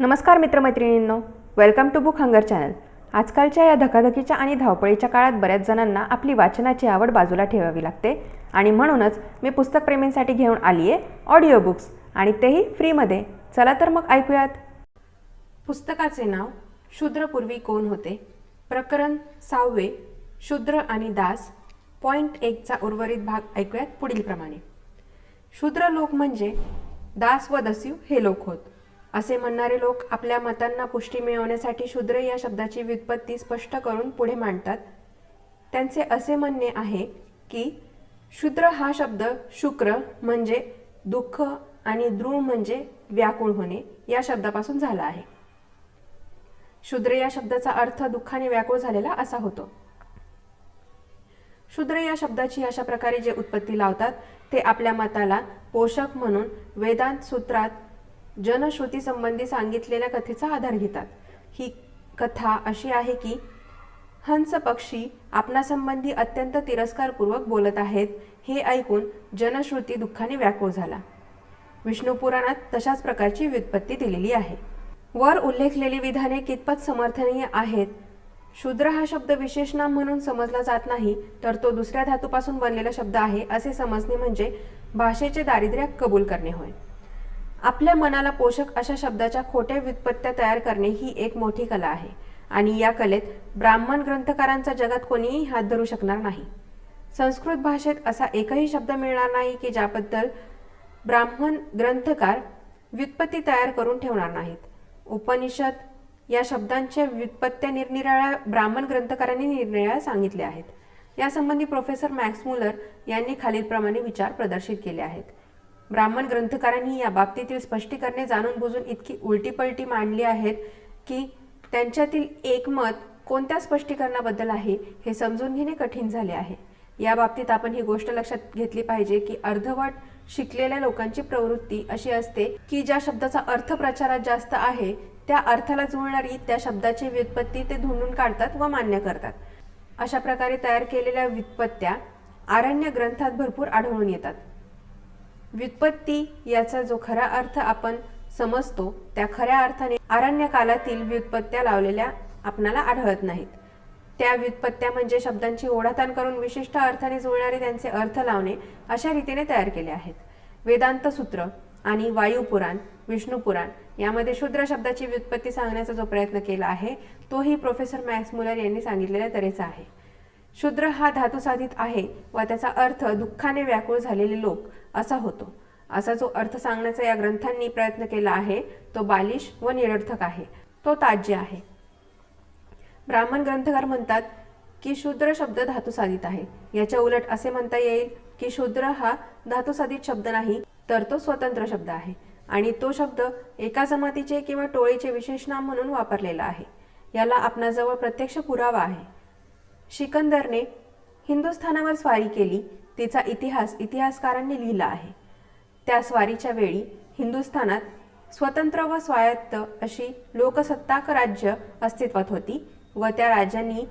नमस्कार मित्रमैत्रिणींनो welcome to book hunger channel आजकालच्या या धकाधकीच्या आणि धावपळीच्या काळात बऱ्याच जणांना आपली वाचनाची आवड बाजूला ठेवावी लागते आणि म्हणूनच मी पुस्तकप्रेमींसाठी घेऊन आली आहे ऑडिओ बुक्स आणि तेही फ्रीमध्ये चला तर मग ऐकूयात. पुस्तकाचे नाव शूद्रपूर्वी कोण होते? प्रकरण सहावे शूद्र आणि दास पॉईंट एकचा उर्वरित भाग ऐकूयात पुढीलप्रमाणे. शूद्र लोक म्हणजे दास व दस्यू हे लोक होत. असे म्हणणारे लोक आपल्या मतांना पुष्टी मिळवण्यासाठी शूद्र या शब्दाची व्युत्पत्ती स्पष्ट करून पुढे मांडतात. त्यांचे असे म्हणणे आहे की शूद्र हा शब्द शुक्र म्हणजे दुःख आणि द्रुळ म्हणजे व्याकुळ होणे या शब्दापासून झाला आहे. शूद्र या शब्दाचा अर्थ दुःखाने व्याकुळ झालेला असा होतो. शूद्र या शब्दाची अशा प्रकारे जे उत्पत्ती लावतात ते आपल्या मताला पोषक म्हणून वेदांत सूत्रात जनश्रुती संबंधी सांगितलेल्या कथेचा आधार घेतात. ही कथा अशी आहे की हंस पक्षी आपणासंबंधी अत्यंत तिरस्कारपूर्वक बोलत आहेत हे ऐकून जनश्रुती दुःखाने व्याकुळ झाला. विष्णू पुराणात तशाच प्रकारची व्युत्पत्ती दिलेली आहे. वर उल्लेखलेली विधाने कितपत समर्थनीय आहेत? शूद्र हा शब्द विशेषनाम म्हणून समजला जात नाही तर तो दुसऱ्या धातूपासून बनलेला शब्द आहे असे समजणे म्हणजे भाषेचे दारिद्र्य कबूल करणे होय. आपल्या मनाला पोषक अशा शब्दाच्या खोट्या व्युत्पत्त्या तयार करणे ही एक मोठी कला आहे. आणि या कलेत ब्राह्मण ग्रंथकारांचा जगात कोणीही हात धरू शकणार नाही. संस्कृत भाषेत असा एकही शब्द मिळणार नाही की ज्याबद्दल ब्राह्मण ग्रंथकार व्युत्पत्ती तयार करून ठेवणार नाहीत. उपनिषद या शब्दांच्या व्युत्पत्त्या निरनिराळ्या ब्राह्मण ग्रंथकारांनी निरनिराळ्या सांगितल्या आहेत. यासंबंधी प्रोफेसर मॅक्स मुलर यांनी खालीलप्रमाणे विचार प्रदर्शित केले आहेत. ब्राह्मण ग्रंथकारांनी या बाबतीतील स्पष्टीकरणे जाणून बुजून इतकी उलटीपलटी मांडली आहेत की त्यांच्यातील एकमत कोणत्या स्पष्टीकरणाबद्दल आहे हे समजून घेणे कठीण झाले आहे. या बाबतीत आपण ही गोष्ट लक्षात घेतली पाहिजे की अर्धवट शिकलेल्या लोकांची प्रवृत्ती अशी असते की ज्या शब्दाचा अर्थ प्रचारात जास्त आहे त्या अर्थाला जुळणारी त्या शब्दाची व्युत्पत्ती ते धुंडून काढतात व मान्य करतात. अशा प्रकारे तयार केलेल्या व्युत्पत्त्या आरण्य ग्रंथात भरपूर आढळून येतात. व्युत्पत्ती याचा जो खरा अर्थ आपण समजतो त्या खऱ्या अर्थाने आरण्यकालातील व्युत्पत्त्या लावलेल्या आपणाला आढळत नाहीत. त्या व्युत्पत्त्या म्हणजे शब्दांची ओढाताण करून विशिष्ट अर्थाने जुळणारे त्यांचे अर्थ लावणे अशा रीतीने तयार केले आहेत. वेदांत सूत्र आणि वायुपुराण विष्णुपुराण यामध्ये शूद्र शब्दाची व्युत्पत्ती सांगण्याचा जो प्रयत्न केला आहे तोही प्रोफेसर मॅक्स मुलर यांनी सांगितलेल्या तऱ्हेचा आहे. शूद्र हा धातू साधित आहे व त्याचा अर्थ दुःखाने व्याकुळ झालेले लोक असा होतो. असा जो अर्थ सांगण्याचा या ग्रंथांनी प्रयत्न केला आहे तो बालिश व निरर्थक आहे. तो ताज्य आहे. ब्राह्मण ग्रंथकार म्हणतात की शूद्र शब्द धातू साधित आहे. याच्या उलट असे म्हणता येईल की शूद्र हा धातू साधित शब्द नाही तर तो स्वतंत्र शब्द आहे. आणि तो शब्द एका जमातीचे किंवा टोळीचे विशेष नाम म्हणून वापरलेला आहे. याला आपणाजवळ प्रत्यक्ष पुरावा आहे. सिकंदरने हिंदुस्थानावर स्वारी केली. तिचा इतिहास इतिहासकारांनी लिहिला आहे. त्या स्वारीच्या वेळी हिंदुस्थानात स्वतंत्र व स्वायत्त अशी लोकसत्ताक राज्य अस्तित्वात होती व त्या राज्यांनी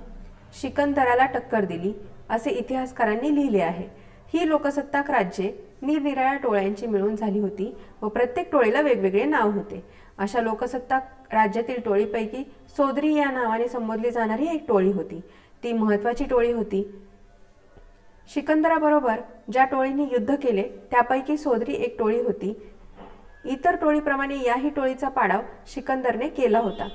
सिकंदराला टक्कर दिली असे इतिहासकारांनी लिहिले आहे. ही लोकसत्ताक राज्ये निरनिराळ्या टोळ्यांची मिळून झाली होती व प्रत्येक टोळीला वेगवेगळे नाव होते. अशा लोकसत्ताक राज्यातील टोळीपैकी सोदरी या नावाने संबोधली जाणारी एक टोळी होती. ती महत्वाची टोळी होती. सिकंदराबरोबर ज्या टोळीने युद्ध केले त्यापैकी सोदरी एक टोळी होती. इतर टोळीप्रमाणे याही टोळीचा पाडाव सिकंदरने केला होता.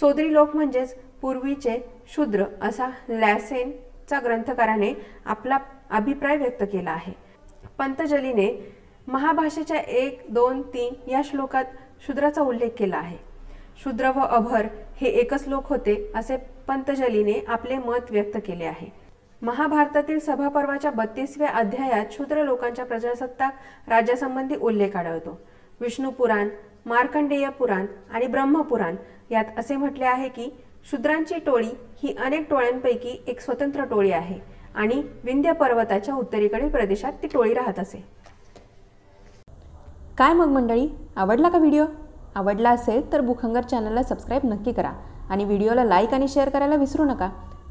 सोदरी लोक म्हणजेच पूर्वीचे शूद्र असा लॅसेनचा ग्रंथकाराने आपला अभिप्राय व्यक्त केला आहे. पंतजलीने महाभाषेच्या एक दोन तीन या श्लोकात शूद्राचा उल्लेख केला आहे. शूद्र व अभर हे एकच लोक होते असे पंतजलीने आपले मत व्यक्त केले आहे. महाभारतातील सभापर्वाच्या बत्तीसव्या अध्यायात शूद्र लोकांच्या प्रजासत्ताक राज्यासंबंधी उल्लेख आढळतो. विष्णू पुराण मार्कंडेय पुराण आणि ब्रह्मपुराण यात असे म्हटले आहे की शूद्रांची टोळी ही अनेक टोळ्यांपैकी एक स्वतंत्र टोळी आहे आणि विंध्य पर्वताच्या उत्तरेकडील प्रदेशात ती टोळी राहत असे. काय मग मंडळी? आवडला का व्हिडिओ? आवडला असेल तर बुखंगर चॅनलला सबस्क्राईब नक्की करा आणि व्हिडिओला लाईक आणि शेअर करायला विसरू नका.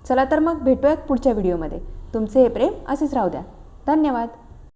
चला तर मग भेटूयात पुढच्या व्हिडिओमध्ये. तुमचे हे प्रेम असेच राहू द्या. धन्यवाद.